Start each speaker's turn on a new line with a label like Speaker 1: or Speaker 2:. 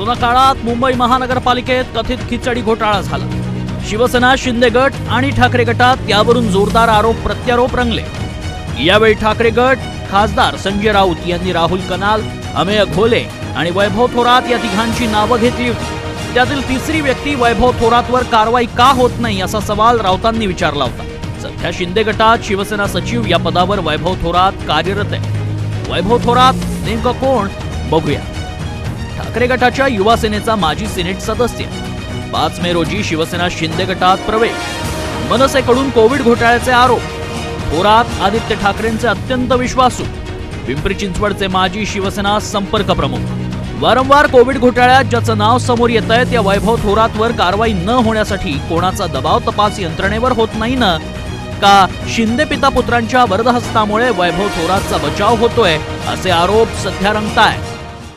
Speaker 1: Corona काळात मुंबई महानगरपालिकेत कथित खिचडी घोटाळा झाला. शिवसेना शिंदे गट आणि ठाकरे गटात यावरून जोरदार आरोप प्रत्यारोप रंगले. यावेळी ठाकरे गट खासदार संजय राऊत यांनी राहुल कनाल अमेय घोले आणि वैभव थोरात या तिघांची नावं घेतली होती. त्यातील तिसरी व्यक्ती वैभव थोरातवर कारवाई का होत नाही असा सवाल राऊतांनी विचारला होता. सध्या शिंदे गटात शिवसेना सचिव या पदावर वैभव थोरात कार्यरत आहे. वैभव थोरात नेमकं कोण? बघूया. ठाकरे गटाच्या युवा सेनेचा माजी सिनेट सदस्य. पाच मे रोजी शिवसेना शिंदे गटात प्रवेश. मनसेकडून कोविड घोटाळ्याचे आरोप. थोरात आदित्य ठाकरेंचे अत्यंत विश्वासू. पिंपरी चिंचवडचे माजी शिवसेना संपर्क प्रमुख. वारंवार कोविड घोटाळ्यात ज्याचं नाव समोर येत आहे त्या वैभव थोरातवर कारवाई न होण्यासाठी कोणाचा दबाव तपास यंत्रणेवर होत नाही ना? का शिंदे पिता पुत्रांच्या वरदहस्तामुळे वैभव थोरातचा बचाव होतोय असे आरोप सध्या रंगताय.